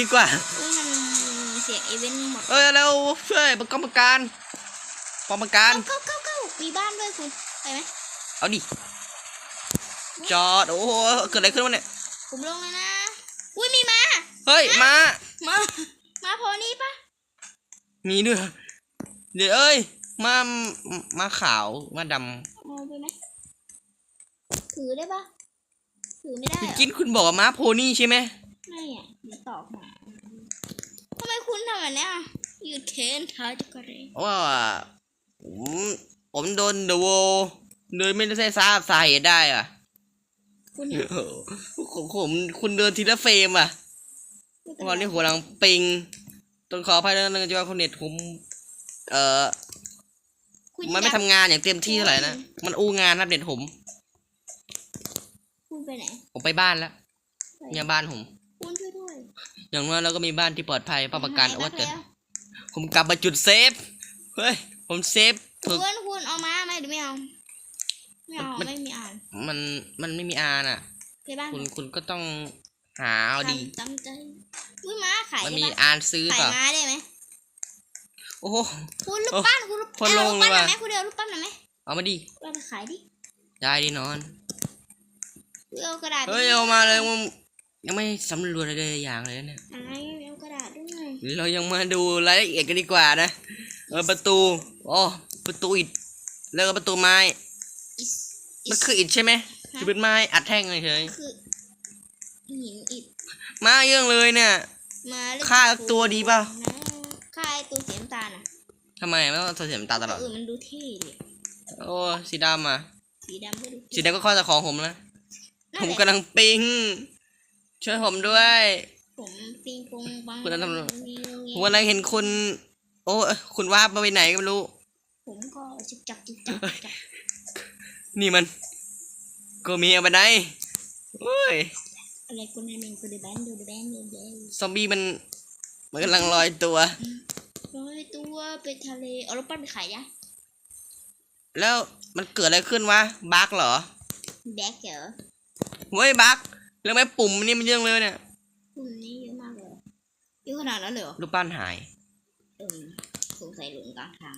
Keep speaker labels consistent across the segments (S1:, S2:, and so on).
S1: ดีกว่า
S2: เฮ้ยมันเสียงอีเวนต์หมด
S1: เอ้ยแล้วช่วยประกอบการกรรมการ
S2: เข้าเข้าเข้ามีบ้านด้วยคุณไปไหม
S1: เอาดิจอดโอ้โหเกิดอะไรขึ้นวะเนี่ย
S2: ผมลงเลยนะอุ้ยมีมา
S1: เฮ้ยมา
S2: มามาพอนี้ปะ
S1: มีด้วยเหรอเดี๋ยวเอ้ยมามาขาวมาด
S2: เอาไปไหมถือได้ปะถือไม่ได้ำเหร
S1: พี่
S2: อ
S1: กินคุณบอกว่าม้าโพนี่ใช่ไหม
S2: ไม่อะเดี๋ยว ตอบมาทำไมคุณทำแบบเนี้ยหยุดเคนท้าจักรเร
S1: ว่าผมผมโดนเดอะโวโดยไม่ได้ทราบสาเหตุได้อะ
S2: คุณ
S1: ผมผมคุณเดินทีละเฟรมอะ
S2: ไม่เป็
S1: ตอน
S2: ไร
S1: นี้หัวหลังปิงต้องขออภัยด้วยนะจ๊ะคุณเน็ตผมเอ่อ
S2: คุณ
S1: มันไม่
S2: อยาก
S1: ทำงานอย่างเต็มที่เท่าไหร่นะ มันอู้งานครับเน็ตผม
S2: คุณไปไหน
S1: ผมไปบ้านแล้วเนี่ยบ้านผม
S2: คุณช่วยด้วย
S1: อย่างน้อยเราก็มีบ้านที่ปลอดภัยป้องกัน
S2: หย
S1: เอาไว่า
S2: ไป
S1: เกิด
S2: แล้ว
S1: ผมกลับมาจุดเซฟ เฮ้ย ผมเซฟ
S2: คุ
S1: ถึ
S2: ณ
S1: ก
S2: คุณเอามาไหมหรือไม่เอา ไม่เอา
S1: มัน
S2: ไม่มีอ่าน
S1: มัน มันไม่มีอาน่ะ
S2: ไปบ้าน
S1: คุณ คุณก็ต้องหาเอาดี
S2: ทำตามใจอุ้ยม้าขาย
S1: มัน
S2: ได้
S1: มี
S2: ปะ
S1: อานซื้อ
S2: ขา
S1: เป
S2: ย
S1: ล่า
S2: ม้าได้ไหม
S1: โอ้โห
S2: คุณรูป
S1: โอ้
S2: ปั้นคุณรูป
S1: คน
S2: เอา
S1: ล
S2: รู
S1: ง
S2: ปปั้นห
S1: เลย
S2: น่อยไหม
S1: ว่ะ
S2: คุณเดียวรูปปั้นหน่อยไหม
S1: เอามาดิ
S2: เราไปขายดิ
S1: ได้ดินอน
S2: คุณเอากระดาษ
S1: เฮ้ยเอามาเลยมัน ยังไม่สำรวจอะไรเลยอย่างเลยเนี่ย
S2: อะไรเอากระดาษด้วย
S1: เรายังมาดูรายละเอียดกันดีกว่านะเออประตูอ๋อประตูอิฐแล้วก็ประตูไม้
S2: อิส
S1: มันคืออิฐใช่ไหมคือเป็นไม้อัดแท่งเฉย
S2: คือหินอิฐ
S1: ๆมาเยอะเลยเนี่ย
S2: มาเล่น
S1: ฆ่าตัวดีเปล่า
S2: นะฆ่าไอ้ตัวสีน้ำตาลอะ
S1: ทำไมไม่ต้องเสียน้ำตาตลอด
S2: เออมันดูเท่ดิ
S1: โอ้สีดำอะ
S2: สีดำก็ดูเท่
S1: สีดำก็ข้อจากของผมนะ
S2: นั่
S1: ผ
S2: น
S1: ม
S2: แหละ
S1: กำลังปิง ช่วยผมด้วย
S2: ผมปิงปองบัง
S1: คุณจะทำอะไร
S2: มีเงี้ย
S1: ผมกำลังเห็นคุณ โอ้เอ้ยคุณว่าบมาไปไหนก็ไม่รู้
S2: ผมก็จุกจักจุกจักจุกจัก
S1: นี่มันก็มีเอาไปไหนโอ้ย
S2: อะไรคุณให้มันกูดูแบนดูดูแบนดูแบน
S1: ซอมบี้มัน มันกำลังลอยตัว
S2: ร้อยตัวไปทะเลเอารถปั้นไปขายยะ
S1: แล้วมันเกิดอะไรขึ้นวะบั๊กเหรอ
S2: แบกเหรอ
S1: เฮ้ยบั๊ก เรื่องไม้ปุ่มนี่มันเรื่องเลยเนี่ย
S2: คุณนี่เยอะมากเลยเยอะขนาดนั้นเลยเหรอ
S1: รูปปั้นหาย
S2: เออสงสัยหลงกลางทาง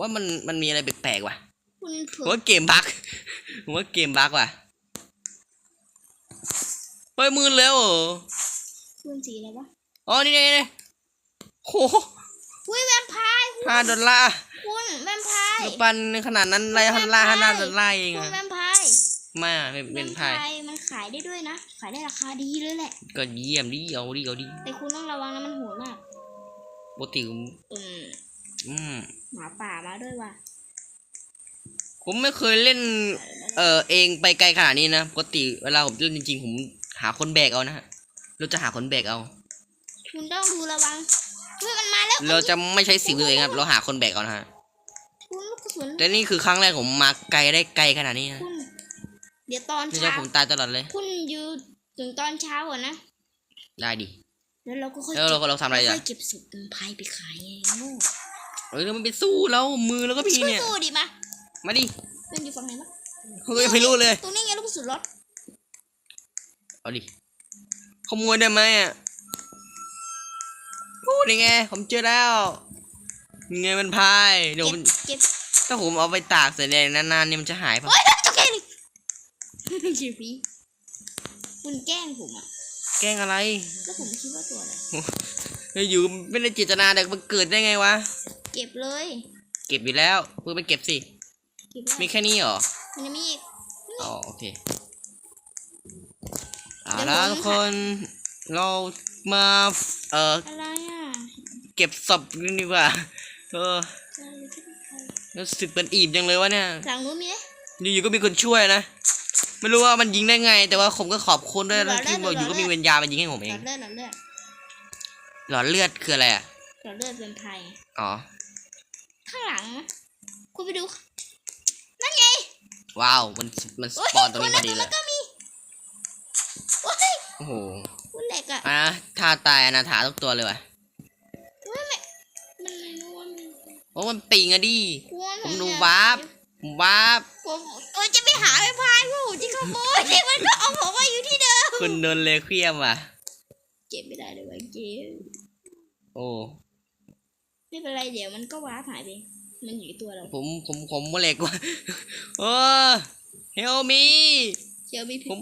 S1: ว่ามันมันมีอะไรแปลกๆว่ะ
S2: คุณเผื่
S1: ผม
S2: อ
S1: ว่าเกมบั๊กผมว่าเกมบั๊กว่ะเฮ้ยมือแล้วเหรอ
S2: คุณสีอะไรวะ
S1: อ๋อนี่นี่นี่โห
S2: อุ้ยแวมไพร์
S1: ห้าดอลลาร์
S2: คุณแวมไพร์
S1: รูปปั้นขนาดนั้นไรฮันล่าฮันล่าดอลลาร์เอง
S2: คุณ
S1: อะ
S2: แวมไพร์
S1: ไม่อะเป็นเป็นไพ่
S2: มันขายได้ด้วยนะ ขายได้ราคาดีเลยแหละ
S1: ก็เยี่ยมดิเอาดิเอาดิ
S2: แต่คุณต้องระวังนะมันโหดมาก
S1: ปกติผม
S2: อืม
S1: อืม
S2: หมาป่ามาด้วยว่ะ
S1: ผมไม่เคยเล่น เออเองไปไกลขนาดนี้นะปกติเวลาผมเล่นจริงๆ ผมหาคนแบกเอานะฮะเราจะหาคนแบกเอา
S2: คุณต้องดูระวังเฮ้ยมันมาแล้ว
S1: เราจะไม่ใช้สิวตัวเองครับ เราหาคนแบกเอานะฮะ
S2: คุณลูกกระสุน
S1: แต่นี่คือครั้งแรกผมมาไกลได้ไกลขนาดนี้นะ
S2: คุณ เดี๋ยวตอน
S1: นี่จะ
S2: เช้า
S1: ผมตายตลอดเลย
S2: คุณอยู่ถึงตอนเช้าอะนะ
S1: ได้ดิ
S2: แล้วเราก็ค่อย
S1: แล้วเราก็เราทำอะไร
S2: ค่
S1: อะ
S2: อยเก็บสุกเป็นพายไปขายไงโง่
S1: เอ้ยแล้วมันไปสู้แล้วมือแล้วก็มี
S2: ช่วย
S1: เนี่ย
S2: สู้ดิมา
S1: มาดิ
S2: มันอยู่ฝั่งไหนวะ
S1: เขาก็ยังไม่รู้เลย
S2: ตรงนี้ไงลูกกระสุนรถ
S1: เอาดิ ขโมยได้ไหมอะโอ้นี่ไง ผมเจอแล้วนี่ไงมันพาย เดี๋ยว
S2: เก็
S1: ผ
S2: บ
S1: ม
S2: เก็บ
S1: ถ้าผมเอาไปตากเสร็จเนี่ยนานๆเนี่ยมันจะหายปะ
S2: โอ๊ยจบแค่นี้ ชิพี่คุณแกล้งผมอะ
S1: แกล้งอะไร
S2: แล้วผมคิดว่าตัวอะไร
S1: เฮ้ยอยู่ไม่ได้เจตนาแต่มันเกิดได้ไงวะ
S2: เก็บเลย
S1: เก็บอยู่แล้วเพิ่งไปเก็บสิ
S2: เก็บเลย
S1: มีแค่นี้เหรอ
S2: มันยังมีอีก
S1: อ๋อโอเคเอา
S2: เดี๋ยว
S1: ละ
S2: ผม
S1: ทุกคนเรามาเอ่อ
S2: อะไรอะ
S1: เก็บศพกันดีกว่า เออ
S2: จะอะไรที่เป็นใคร
S1: รู้สึกเป็นอิ่มจังเลยวะเนี่ย
S2: หลังนู้นมีไหม
S1: อยู่ๆก็มีคนช่วยนะ ไม่รู้ว่ามันยิงได้ไง แต่ว่าผมก็ขอบคุณด้วย
S2: หลอ
S1: นะ
S2: ดเลือด
S1: ที่บอกอยู่
S2: หลอด
S1: ก็
S2: เลือด
S1: มีเวรยามันยิงให้ผม
S2: ห
S1: เอ
S2: ลองดเลือดหลอดเลือด
S1: หลอดเลือดคืออะไรอะ
S2: หลอดเลือดเป็นไพร
S1: อ๋อ
S2: ข้างหลัง คุณไปดู
S1: ว้าว มัน มันส
S2: โอ๊ย
S1: ปอนตรงนี้พอดี
S2: คุณ
S1: เล
S2: มั
S1: ย
S2: นก็มีโอ้ย
S1: โอ้โห
S2: คุณเหล็กอะ
S1: อะท่าตายอนาถาทุกตัวเลยว่ะ
S2: เฮ้ยแม่มันไม่รู้ว่ามัน
S1: โอ้มันปิงอะดิ
S2: ควร
S1: ผมดู
S2: เนี่ยวา
S1: ร์ปผม วาร์ป
S2: ผมเออจะไปหาไปพายผู้ที่ขโมยที่มันก็เอาผมมาอยู่ที่เดิม
S1: คุณโดนเลเคียมว่ะ
S2: เก็บไม่ได้เลยว่ะเกม
S1: โอ้
S2: ไม่เป็นไรเดี๋ยวมันก็วาร์ปหายไปมันอยู่ที่ตัวเรา
S1: ผมผมผมว่าเหล็กว่ะโอ้เฮลมี
S2: เจอมี
S1: ผม